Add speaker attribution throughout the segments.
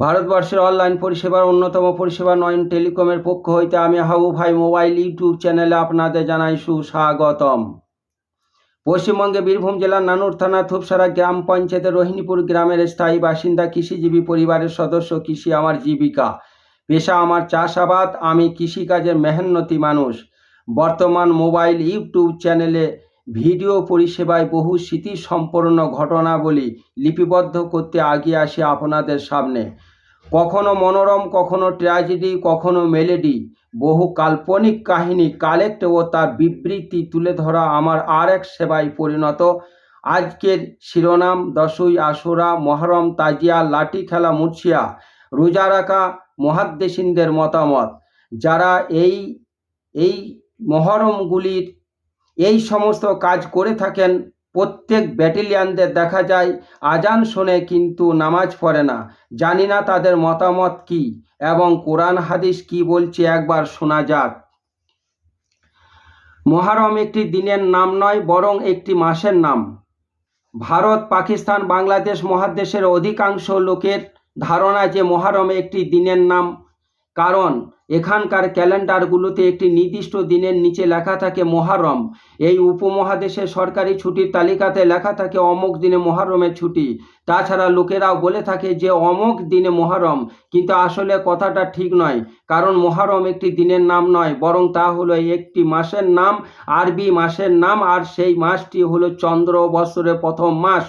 Speaker 1: ভারতবর্ষের অনলাইন পরিষেবার অন্যতম পরিষেবা নয়ন টেলিকমের পক্ষ হইতে আমি হাউ ভাই মোবাইল ইউটিউব চ্যানেলে আপনাদের জানাই সুস্বাগতম। পশ্চিমবঙ্গে বীরভূম জেলার নানুর থানা থুপসারা গ্রাম পঞ্চায়েতের রোহিণীপুর গ্রামের স্থায়ী বাসিন্দা কৃষিজীবী পরিবারের সদস্য, কৃষি আমার জীবিকা। পেশা আমার চাষাবাদ, আমি কৃষিকাজের মেহনতি মানুষ। বর্তমান মোবাইল ইউটিউব চ্যানেলে ভিডিও পরিষেবায় বহু স্মৃতিসম্পন্ন ঘটনাবলী লিপিবদ্ধ করতে আগিয়ে আসি আপনাদের সামনে। কখনো মনোরম, কখনো ট্র্যাজেডি কখনো মেলেডি বহু কাল্পনিক কাহিনী কালেক্ট ও তার বিবৃতি তুলে ধরা আমার আর এক সেবায় পরিণত। আজকের শিরোনাম, দশই আশুরা, মহরম, তাজিয়া, লাঠি খেলা মুছিয়া রোজা রাখা মহাদ্দেশিনদের মতামত। যারা এই এই মহরমগুলির এই সমস্ত কাজ করে থাকেন প্রত্যেক ব্যাটেলিয়ানদের দেখা যায়, আজান শোনে কিন্তু নামাজ পড়ে না। জানি না তাদের মতামত কি এবং কোরআন হাদিস কি বলছে একবার শোনা যাক। মহারম একটি দিনের নাম নয়, বরং একটি মাসের নাম। ভারত, পাকিস্তান, বাংলাদেশ মহাদেশের অধিকাংশ লোকের ধারণা যে মহারম একটি দিনের নাম কারণ, এখানকার ক্যালেন্ডারগুলোতে একটি নির্দিষ্ট দিনের নিচে লেখা থাকে মহারম। এই উপমহাদেশের সরকারি ছুটির তালিকাতে লেখা থাকে অমুক দিনে মহারমের ছুটি। তাছাড়া লোকেরাও বলে থাকে যে অমুক দিনে মহারম, কিন্তু আসলে কথাটা ঠিক নয়, কারণ মহারম একটি দিনের নাম নয়, বরং তা হলো একটি মাসের নাম, আরবি মাসের নাম, আর সেই মাসটি হলো চন্দ্র বৎসরের প্রথম মাস।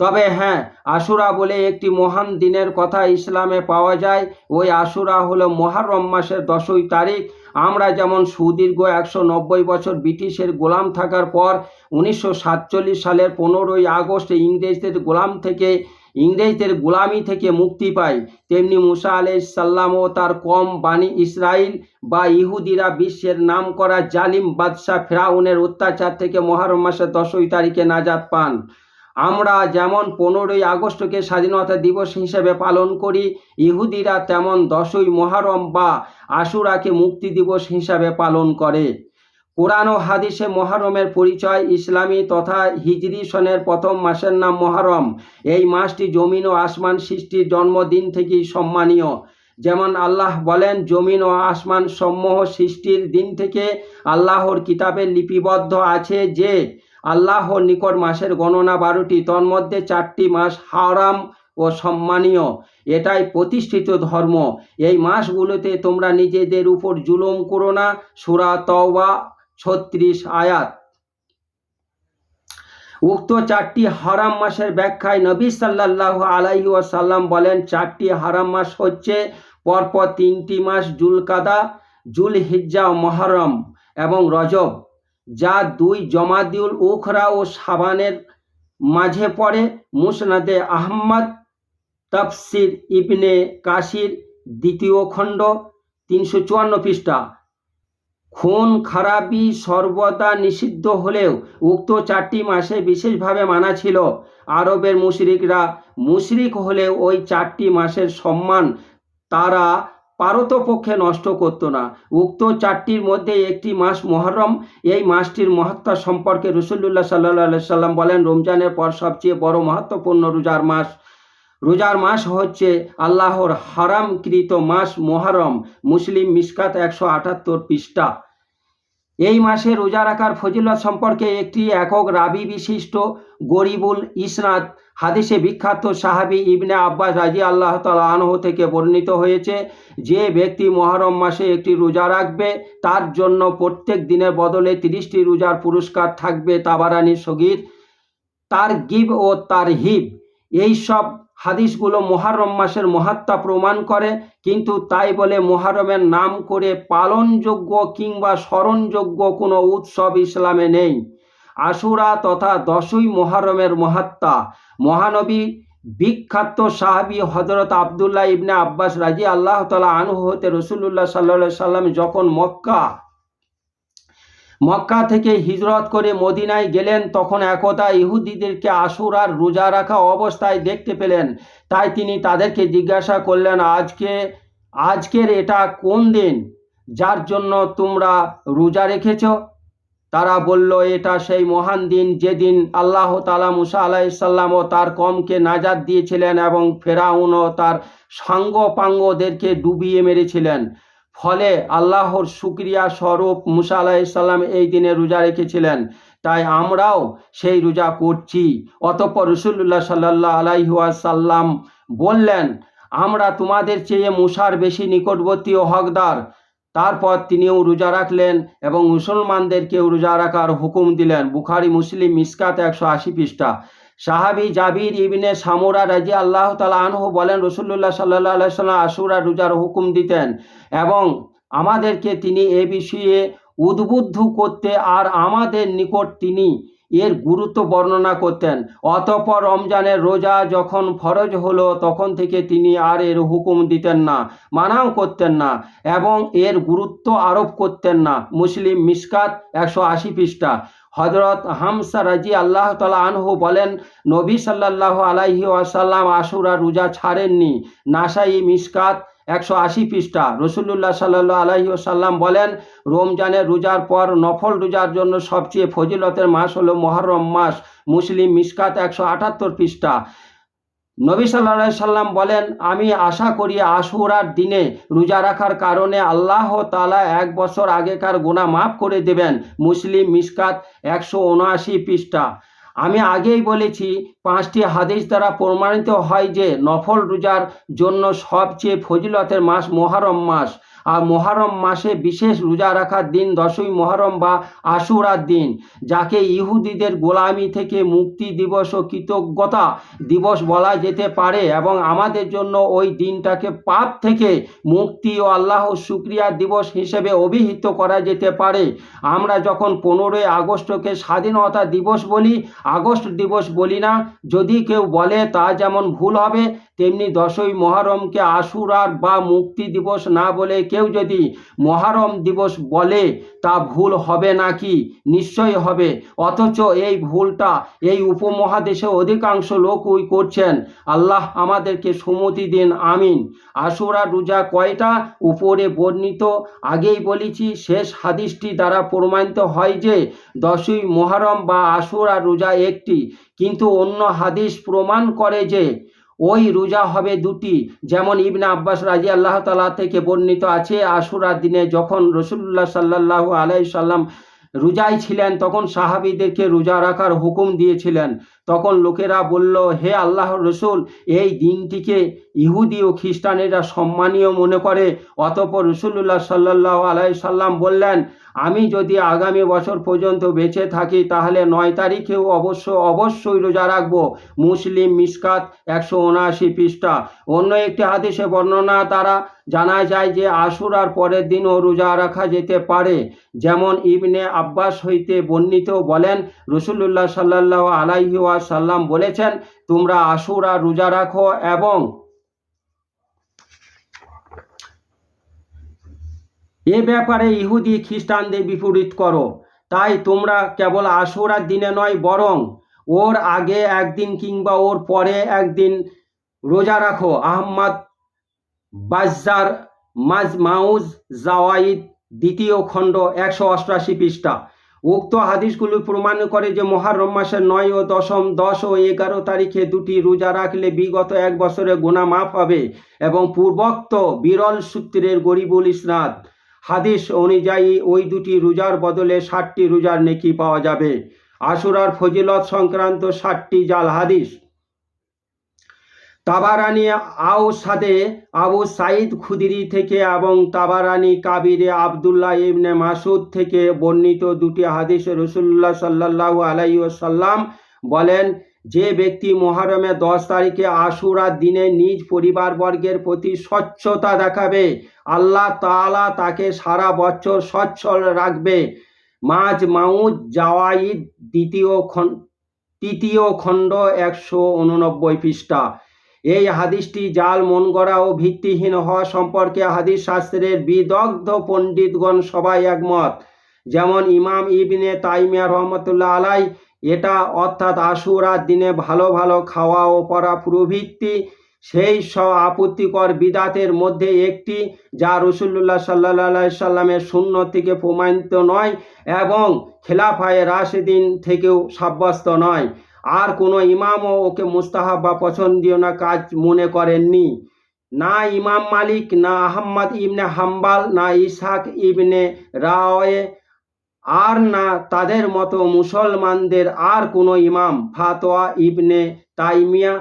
Speaker 1: তবে হ্যাঁ আশুরা বলে একটি মহান দিনের কথা ইসলামে পাওয়া যায়। ওই আশুরা হলো মহারম মাসের দশই তারিখ। আমরা যেমন সুদীর্ঘ একশো নব্বই বছর ব্রিটিশের গোলাম থাকার পর উনিশশো সাতচল্লিশ সালের পনেরোই আগস্ট ইংরেজদের গোলাম থেকে, ইংরেজদের গোলামি থেকে মুক্তি পাই তেমনি মুসা আলাই সাল্লাম ও তার কম বাণী ইসরায়েল বা ইহুদিরা বিশ্বের নাম করা জালিম বাদশাহ ফেরাউনের অত্যাচার থেকে মহারম মাসের দশই তারিখে নাজাত পান। আমরা যেমন পনেরোই আগস্টকে স্বাধীনতা দিবস হিসেবে পালন করি, ইহুদিরা তেমন দশই মহারম বা আশুরাকে মুক্তি দিবস হিসাবে পালন করে। কোরআন ও হাদিসে মহারমের পরিচয় ইসলামী তথা হিজরি সনের প্রথম মাসের নাম মহারম। এই মাসটি জমিন ও আসমান সৃষ্টির জন্মদিন থেকেই সম্মানীয়। যেমন আল্লাহ বলেন, জমিন ও আসমান সমূহ সৃষ্টির দিন থেকে আল্লাহর কিতাবে লিপিবদ্ধ আছে যে আল্লাহর নিকট মাসের গণনা বারোটি, তন্মধ্যে চারটি মাস হারাম ও সম্মানীয়। এটাই প্রতিষ্ঠিত ধর্ম। এই মাসগুলোতে তোমরা নিজেদের উপর জুলুম করো না। সুরা তওবা ছত্রিশ আয়াত। উক্ত চারটি হারাম মাসের ব্যাখ্যায় নবী সাল্লাহ আলাইহি ওয়াসাল্লাম বলেন, চারটি হারাম মাস হচ্ছে পরপর তিনটি মাস জুলকাদা জুল হিজ্জা মহরম এবং রজব। যা দুই জমাদিউল উখরা ও সাবানের মাঝে পড়ে। মুসনাদে আহম্মদ তফসির ইবনে কাশির দ্বিতীয় খণ্ড, তিনশো চুয়ান্ন পৃষ্ঠা। খুন খারাপি সর্বদা নিষিদ্ধ হলেও উক্ত চারটি মাসে বিশেষভাবে মানা ছিল। আরবের মুশরিকরা মুশরিক হলেও ওই চারটি মাসের সম্মান তারা পারতপক্ষে নষ্ট করতো না। উক্ত চারটির মধ্যে একটি মাস মহরম, এই মাসটির মহাত্মা সম্পর্কে রসুল্লাহ সাল্লাহ সাল্লাম বলেন, রমজানের পর সবচেয়ে বড় মহত্বপূর্ণ রোজার মাস। রোজার মাস হচ্ছে আল্লাহর হারামকৃত মাস মহরম, মুসলিম মিসকাত একশো আটাত্তর পৃষ্ঠা। এই মাসে রোজা রাখার ফজিলত সম্পর্কে একটি একক রাবি বিশিষ্ট গরিবুল ইসনাদ হাদিসে বিখ্যাত সাহাবি ইবনে আব্বাস রাজি আল্লাহ তালাহ থেকে বর্ণিত হয়েছে, যে ব্যক্তি মহরম মাসে একটি রোজা রাখবে, তার জন্য প্রত্যেক দিনের বদলে তিরিশটি রোজার পুরস্কার থাকবে তাবারানি সগির, তার গিব ও তার হিব। এই সব হাদিসগুলো মহারম মাসের মহাত্মা প্রমাণ করে, কিন্তু তাই বলে মহারমের নাম করে পালনযোগ্য কিংবা স্মরণযোগ্য কোনো উৎসব ইসলামে নেই। আশুরা তথা দশই মহারমের মহাত্মা মহানবী বিখ্যাত সাহাবি হজরত আবদুল্লাহ ইবনে আব্বাস রাজি আল্লাহ তালা আনহু হতে রসুল্লাহ সাল্লা সাল্লাম যখন মক্কা মক্কা থেকে হিজরত করে মদিনায় গেলেন, তখন একদা ইহুদিদেরকে আশুরার রোজা রাখা অবস্থায় দেখতে পেলেন। তাই তিনি তাদেরকে জিজ্ঞাসা করলেন, আজকে, আজকের এটা কোন দিন? যার জন্য তোমরা রোজা রেখেছ? তারা বলল, এটা সেই মহান দিন যেদিন আল্লাহ তালা মুসা আলাইসাল্লাম ও তার কমকে নাজাদ দিয়েছিলেন এবং ফেরাউন ও তার সাঙ্গপাঙ্গদেরকে ডুবিয়ে মেরেছিলেন। ফলে আল্লাহর শুক্রিয়া স্বরূপ মুসা আলাইসাল্লাম এই দিনে রোজা রেখেছিলেন। তাই আমরাও সেই রোজা করছি। অতঃপর রসুল্লাহ সাল্লাহ আলাইহাসাল্লাম বললেন, আমরা তোমাদের চেয়ে মুসার বেশি নিকটবর্তী ও হকদার। তারপর তিনিও রোজা রাখলেন এবং মুসলমানদেরকেও রোজা রাখার হুকুম দিলেন। বুখারি, মুসলিম, মিসকাত একশো আশি পৃষ্ঠা। সাহাবি জাবির ইবনে সামুরা রাজি আল্লাহ তালা আনহু বলেন রসুল্লাহ সাল্লাহ আলাইসাল্লাম আশুরা রোজার হুকুম দিতেন এবং আমাদেরকে তিনি এ বিষয়ে উদ্বুদ্ধ করতে আর আমাদের নিকট তিনি এর গুরুত্ব বর্ণনা করতেন। অতঃপর রমজানের রোজা যখন ফরজ হলো, তখন থেকে তিনি আর এর হুকুম দিতেন না, মানাও করতেন না এবং এর গুরুত্ব আরোপ করতেন না। মুসলিম মিসকাত একশো আশি পৃষ্ঠা। হজরত হামসা রাজি আল্লাহ তালা আনহু বলেন, নবী সাল্লাহ আলাইহি ওয়াসাল্লাম আশুরা রোজা ছাড়েননি। নাসাই মিসকাত একশো আশি পৃষ্ঠা। রসুল্লাহ সাল্লাহ আলহি সাল্লাম বলেন, রমজানের রোজার পর নফল রোজার জন্য সবচেয়ে ফজিলতের মাস হলো মহরম মাস, মুসলিম মিসকাত একশো আটাত্তর পৃষ্ঠা। নবী সাল্লা সাল্লাম বলেন, আমি আশা করি আশুরার দিনে রোজা রাখার কারণে আল্লাহ তালা এক বছর আগেকার গুণা মাফ করে দেবেন, মুসলিম মিসকাত একশো উনআশি পৃষ্ঠা। আমি আগেই বলেছি, পাঁচটি হাদিস দ্বারা প্রমাণিত হয় যে নফল রোজার জন্য সবচেয়ে ফজিলতের মাস মহারম মাস। মহারম মাসে বিশেষ রোজা রাখার দিন দশই মহরম বা আশুরার দিন, যাকে ইহুদিদের গোলামি থেকে মুক্তি দিবস ও কৃতজ্ঞতা দিবস বলা যেতে পারে এবং আমাদের জন্য ওই দিনটাকে পাপ থেকে মুক্তি ও আল্লাহ শুক্রিয়া দিবস হিসেবে অভিহিত করা যেতে পারে। আমরা যখন পনেরোই আগস্টকে স্বাধীনতা দিবস বলি, আগস্ট দিবস বলি না, যদি কেউ বলে তা যেমন ভুল হবে, তেমনি দশই মহরমকে আশুরার বা মুক্তি দিবস না বলে কেউ যদি মহারম দিবস বলে, তা ভুল হবে নাকি? নিশ্চয়ই হবে। অথচ এই ভুলটা এই উপমহাদেশে অধিকাংশ লোকই করছেন। আল্লাহ আমাদেরকে সুমতি দিন, আমিন। আশুরা রোজা কয়টা? উপরে বর্ণিত, আগেই বলেছি, শেষ হাদিসটি দ্বারা প্রমাণিত হয় যে, দশই মহারম বা আশুরা রোজা একটি। কিন্তু অন্য হাদিস প্রমাণ করে যে ওই রোজা হবে দুটি। যেমন ইবনে আব্বাস রাজি আল্লাহ তালা থেকে বর্ণিত আছে, আশুরার দিনে যখন রসুল্লাহ সাল্লাহ আলাই সাল্লাম রোজাই ছিলেন, তখন সাহাবিদেরকে রোজা রাখার হুকুম দিয়েছিলেন। তখন লোকেরা বলল, হে আল্লাহ রসুল, এই দিনটিকে ইহুদি ও খ্রিস্টানেরা সম্মানীয় মনে করে। অতপর রসুল্লাহ সাল্লাহ আলাই সাল্লাম বললেন আমি যদি আগামী বছর পর্যন্ত বেঁচে থাকি, তাহলে নয় তারিখেও অবশ্য অবশ্যই রোজা রাখব। মুসলিম মিসকাত একশো উনআশি পৃষ্ঠা। অন্য একটি হাদিসে বর্ণনা তারা জানা যায় যে, আশুরার পরের দিনও রোজা রাখা যেতে পারে। যেমন ইবনে আব্বাস হইতে বর্ণিত বলেন রসুল্লাহ সাল্লাহ আলাইহি সাল্লাম বলেছেন, তোমরা আশুরা রোজা রাখো এবং এ ব্যাপারে ইহুদি খ্রিস্টানদের বিপরীত করো। তাই তোমরা কেবল আশুরার দিনে নয়, বরং ওর আগে একদিন কিংবা ওর পরে একদিন রোজা রাখো। আহম্মদ বাজ্জার মাজ মাউজ জাওয়াইদ দ্বিতীয় খণ্ড, একশো অষ্টআশি পৃষ্ঠা। উক্ত হাদিসগুলো প্রমাণ করে যে মহারম মাসের নয় ও দশম, দশ ও এগারো তারিখে দুটি রোজা রাখলে বিগত এক বছরে গুণা মাফ হবে এবং পূর্বোক্ত বিরল সূত্রের গরিবুল ইসনাদ। হাদিস অনুযায়ী ওই দুটি রোজার বদলে ষাটটি রোজার নেকি পাওয়া যাবে। আশুরার ফজিলত সংক্রান্ত ষাটটি জাল হাদিস। তাবারানি আও সাদে আবু সাইদ খুদিরি থেকে এবং তাবারানি কাবিরে আবদুল্লাহ ইবনে মাসুদ থেকে বর্ণিত দুটি হাদিস রসুল্লাহ সাল্লাহ আলাই সাল্লাম বলেন যে ব্যক্তি মহারমে দশ তারিখে আশুরার দিনে নিজ পরিবারবর্গের প্রতি স্বচ্ছতা দেখাবে, আল্লাহ তাআলা তাকে সারা বছর সচ্ছল রাখবে। মাঝ মাউজ জাওয়াইদ দ্বিতীয় খণ্ড তৃতীয় খণ্ড একশো উননব্বই পৃষ্ঠা। এই হাদিসটি জাল মন গড়া ও ভিত্তিহীন হওয়া সম্পর্কে হাদিস শাস্ত্রের বিদগ্ধ পণ্ডিতগণ সবাই একমত। যেমন ইমাম ইবনে তাইমিয়া রহমতুল্লাহ আলাই এটা অর্থাৎ আশুরার দিনে ভালো ভালো খাওয়া ও পড়া প্রভৃতি সেই সব আপত্তিকর বিদাতের মধ্যে একটি যা রসুল্লাহ সাল্লাহ সাল্লামের শূন্য থেকে প্রমাণিত নয় এবং খেলাফায় রাশেদিন থেকেও সাব্যস্ত নয়। আর কোনো ইমামও ওকে মুস্তাহাব বা পছন্দীয় না কাজ মনে করেননি। না ইমাম মালিক, না আহম্মদ ইবনে হাম্বাল, না ইসাক ইবনে রাওয়ে আর না তাদের মতো মুসলমানদের আর কোনো ইমাম, ফাতোয়া ইবনে তাইমিয়া,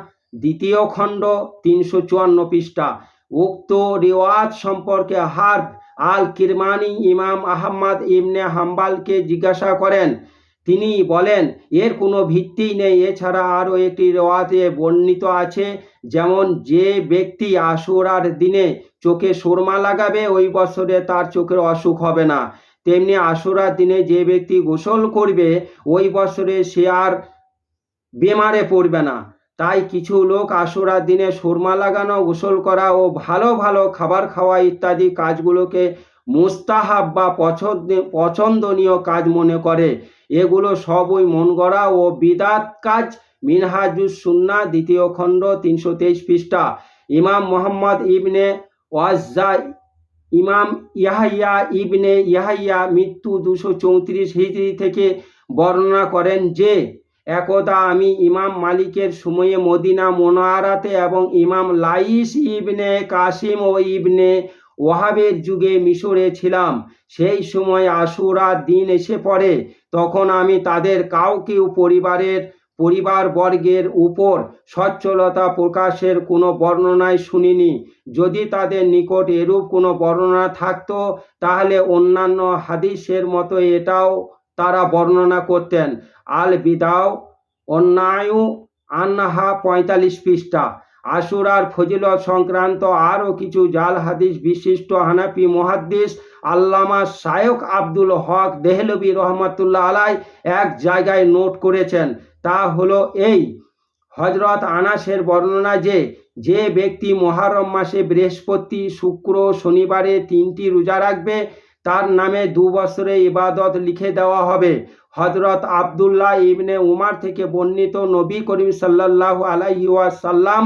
Speaker 1: দ্বিতীয় খণ্ড তিনশো চুয়ান্ন পৃষ্ঠা। উক্ত রিওয়াজ সম্পর্কে হার্ব আল কিরমানি ইমাম আহম্মদ ইবনে হাম্বালকে জিজ্ঞাসা করেন। তিনি বলেন, এর কোনো ভিত্তি নেই, এছাড়া আরও একটি রেওয়াতে বর্ণিত আছে, যেমন যে ব্যক্তি আশুরার দিনে চোখে সুরমা লাগাবে, ওই বছরে তার চোখের অসুখ হবে না। তেমনি আশুরার দিনে যে ব্যক্তি গোসল করবে, ওই বছরে সে আর বেমারে পড়বে না। তাই কিছু লোক আশুরার দিনে সুরমা লাগানো, গোসল করা ও ভালো ভালো খাবার খাওয়া ইত্যাদি কাজগুলোকে মুস্তাহাব বা পছন্দ, পছন্দনীয় কাজ মনে করে। এগুলো সবই মন গড়া ও বিদাত কাজ। মিনহাজুস সুন্না, দ্বিতীয় খণ্ড তিনশো তেইশ পৃষ্ঠা। ইমাম মোহাম্মদ ইবনে ওয়াজ্জা ইমাম ইয়াহিয়া ইবনে ইয়াহিয়া মৃত্যু দুশো চৌত্রিশ হিজড়ি থেকে বর্ণনা করেন যে, একদা আমি ইমাম মালিকের সময়ে মদিনা মোনারাতে এবং ইমাম লাইস ইবনে কাসিম ও ইবনে ওয়াহাবের যুগে মিশরে ছিলাম। সেই সময় আশুরার দিন এসে পড়ে, তখন আমি তাদের কাউকেও পরিবারের পরিবারবর্গের উপর সচ্ছলতা প্রকাশের কোনো বর্ণনায় শুনিনি। যদি তাদের নিকট এরূপ কোনো বর্ণনা থাকতো, তাহলে অন্যান্য হাদিসের মতো এটাও তারা বর্ণনা করতেন। আল বিদাও অন্যায়ু আন্নাহা পঁয়তাল্লিশ পৃষ্ঠা। আশুরার ফজিলত সংক্রান্ত আরও কিছু জাল হাদিস বিশিষ্ট হানাফি মহাদ্দিস আল্লামা শায়ক আব্দুল হক দেহলবি রহমতুল্লাহ আলাই এক জায়গায় নোট করেছেন। তা হলো এই। হজরত আনাসের বর্ণনা যে যে ব্যক্তি মহারম মাসে বৃহস্পতি, শুক্র, শনিবারে তিনটি রোজা রাখবে, তার নামে দু বছরে ইবাদত লিখে দেওয়া হবে। হজরত আবদুল্লাহ ইবনে উমার থেকে বর্ণিত নবী করিম সাল্লাহ আলাইসাল্লাম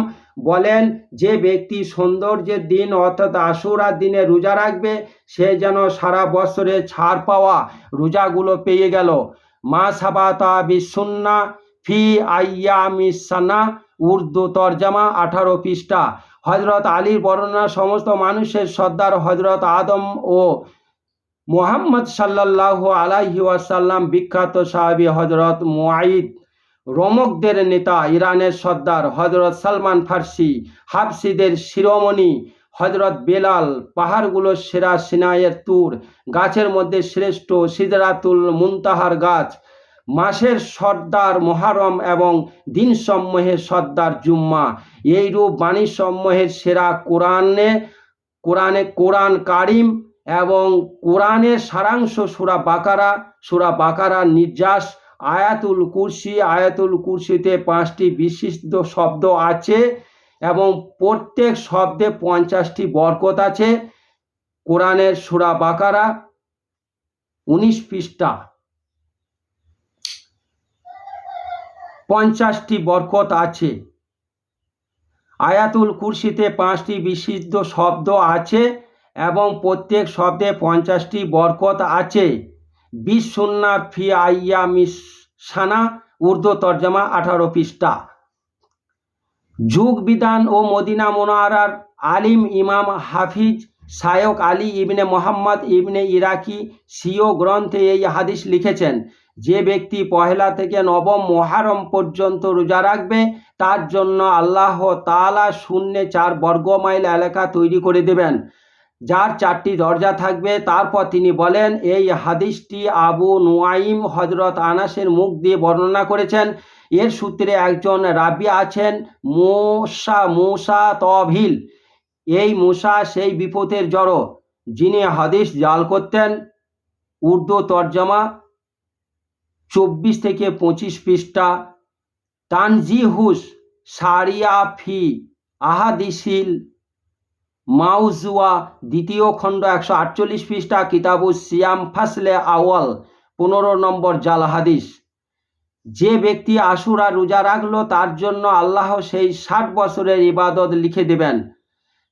Speaker 1: বলেন, যে ব্যক্তি সৌন্দর্যের দিন অর্থাৎ আশুরার দিনে রোজা রাখবে, সে যেন সারা বছরে ছাড় পাওয়া রোজাগুলো পেয়ে গেল। মা সাবাতা বিসুন্না ফি আইয়ামিসানা উর্দু তরজামা আঠারো পৃষ্ঠা। হজরত আলীর বর্ণনা, সমস্ত মানুষের সর্দার হজরত আদম ও মোহাম্মদ সাল্লাহ আলাহি ওয়াসাল্লাম, বিখ্যাত সাহাবি হজরত মুআইদ, রমকদের নেতা, ইরানের সর্দার হজরত সালমান ফার্সি, হাফসিদের শিরোমণি হজরত বেলাল, পাহাড়গুলোর সেরা সিনাইয়ের তুর, গাছের মধ্যে শ্রেষ্ঠ সিদরাতুল মুনতাহার গাছ মাসের সর্দার মহারম এবং দিনসমূহের সর্দার জুম্মা। এইরূপ বাণীসমূহের সেরা কোরআনে কোরআনে কোরআন কারিম এবং কোরআনের সারাংশ সুরা বাকারা সুরা বাকারা নির্যাস, আয়াতুল কুরসি, আয়াতুল কুরসিতে পাঁচটি বিশিষ্ট শব্দ আছে এবং প্রত্যেক শব্দে পঞ্চাশটি বরকত আছে। কোরআনের সুরা বাকারা উনিশ পৃষ্ঠা। পঞ্চাশটি বরকত আছে। আয়াতুল কুরসিতে পাঁচটি বিশিষ্ট শব্দ আছে এবং প্রত্যেক শব্দে পঞ্চাশটি বরকত আছে। বিশ্বন্না ফি আইয়া মিসানা উর্দু তর্জমা আঠারো পৃষ্ঠা। যুগ বিধান ও মদিনা মোনারার আলিম ইমাম হাফিজ শায়ক আলী ইবনে মোহাম্মদ ইবনে ইরাকি সিও গ্রন্থে এই হাদিস লিখেছেন যে ব্যক্তি পহেলা থেকে নবম মহারম পর্যন্ত রোজা রাখবে, তার জন্য আল্লাহ তালা শূন্য চার বর্গ মাইল এলাকা তৈরি করে দেবেন। যার চারটি দরজা থাকবে, তারপর তিনি বলেন, এই হাদিসটি আবু নুয়াইম হজরত আনাসের মুখ দিয়ে বর্ণনা করেছেন। এর সূত্রে একজন রাবি আছেন, মোসা, মুসা তভিল এই মুসা সেই বিপদের জড়ো, যিনি হাদিস জাল করতেন। উর্দু তর্জমা চব্বিশ থেকে পঁচিশ পৃষ্ঠা। তানজিহুস সারিয়া ফি আহাদিসিল মাউজুয়া, দ্বিতীয় খণ্ড একশো আটচল্লিশ পৃষ্ঠা, কিতাবু সিয়াম ফাসলে আওয়াল পনেরো নম্বর জাল হাদিস। যে ব্যক্তি আশুরা রোজা রাখল, তার জন্য আল্লাহ সেই ষাট বছরের ইবাদত লিখে দেবেন।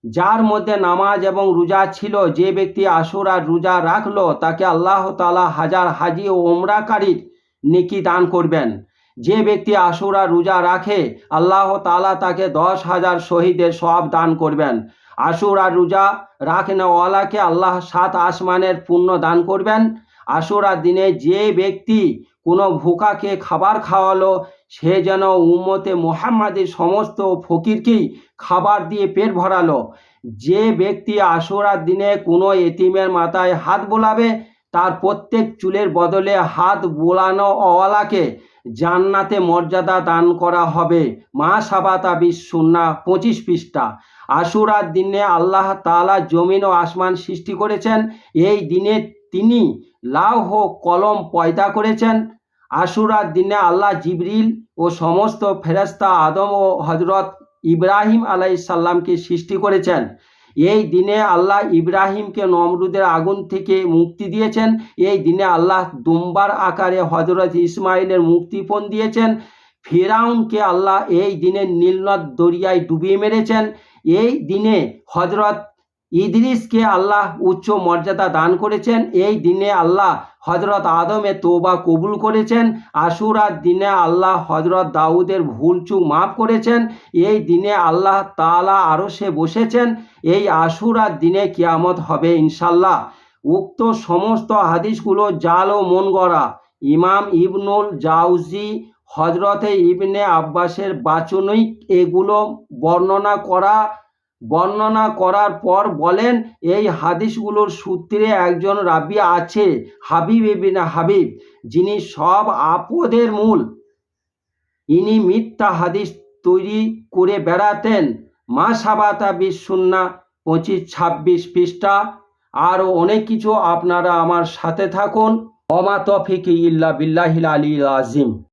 Speaker 1: যার মধ্যে নামাজ এবং রোজা ছিল, যে ব্যক্তি আশুরা রোজা রাখল, তাকে আল্লাহ তালা হাজার হাজি ও ওমরাকারীর নেকি দান করবেন। যে ব্যক্তি আশুরা রোজা রাখে, আল্লাহ তালা তাকে দশ হাজার শহীদের সব দান করবেন। আশুরা রোজা রাখনেওয়ালাকে আল্লাহ সাত আসমানের পুণ্য দান করবেন। আশুরার দিনে যে ব্যক্তি কোনো ভুকাকে খাবার খাওয়ালো, সে যেন উম্মতে মোহাম্মদের সমস্ত ফকিরকেই খাবার দিয়ে পেট ভরালো। যে ব্যক্তি আশুরার দিনে কোনো এতিমের মাথায় হাত বোলাবে তার প্রত্যেক চুলের বদলে হাত বোলানো অওয়ালাকে জান্নাতে মর্যাদা দান করা হবে। মা সাবাতা বিশুন্না পঁচিশ পৃষ্ঠা। আশুরার দিনে আল্লাহ তাআলা জমিন ও আসমান সৃষ্টি করেছেন। এই দিনে তিনি লাউহ কলম পয়দা করেছেন। আশুরার দিনে আল্লাহ জিবরিল ও সমস্ত ফেরেস্তা আদম ও হজরত ইব্রাহিম আলাইসাল্লামকে সৃষ্টি করেছেন। এই দিনে আল্লাহ ইব্রাহিমকে নমরুদের আগুন থেকে মুক্তি দিয়েছেন। এই দিনে আল্লাহ দুম্বার আকারে হজরত ইসমাইলের মুক্তিপণ দিয়েছেন। ফেরাউনকে আল্লাহ এই দিনে নীলনদ দরিয়ায় ডুবিয়ে মেরেছেন। এই দিনে হজরত ইদ্রিসকে আল্লাহ উচ্চ মর্যাদা দান করেছেন। এই দিনে আল্লাহ হজরত আদমে তোবা কবুল করেছেন। আশুরার দিনে আল্লাহ হজরত দাউদের ভুল চুক মাফ করেছেন। এই দিনে আল্লাহ তালা আরও সে বসেছেন। এই আশুরার দিনে কিয়ামত হবে ইনশাল্লাহ উক্ত সমস্ত হাদিসগুলো জাল ও মন গড়া। ইমাম ইবনুল জাউজি হজরতে ইবনে আব্বাসের বাচনই এগুলো বর্ণনা করা। বর্ণনা করার পর বলেন, এই হাদিসগুলোর সূত্রে একজন রাবি আছে, হাবিব এবিনা হাবিব, যিনি সব আপদের মূল। ইনি মিথ্যা হাদিস তৈরি করে বেড়াতেন। মা সাবাতা বিশুন্না পঁচিশ ছাব্বিশ পৃষ্ঠা। আরও অনেক কিছু আপনারা আমার সাথে থাকুন। অমা তফিক ইল্লা বিল্লাহিল আলী আজিম।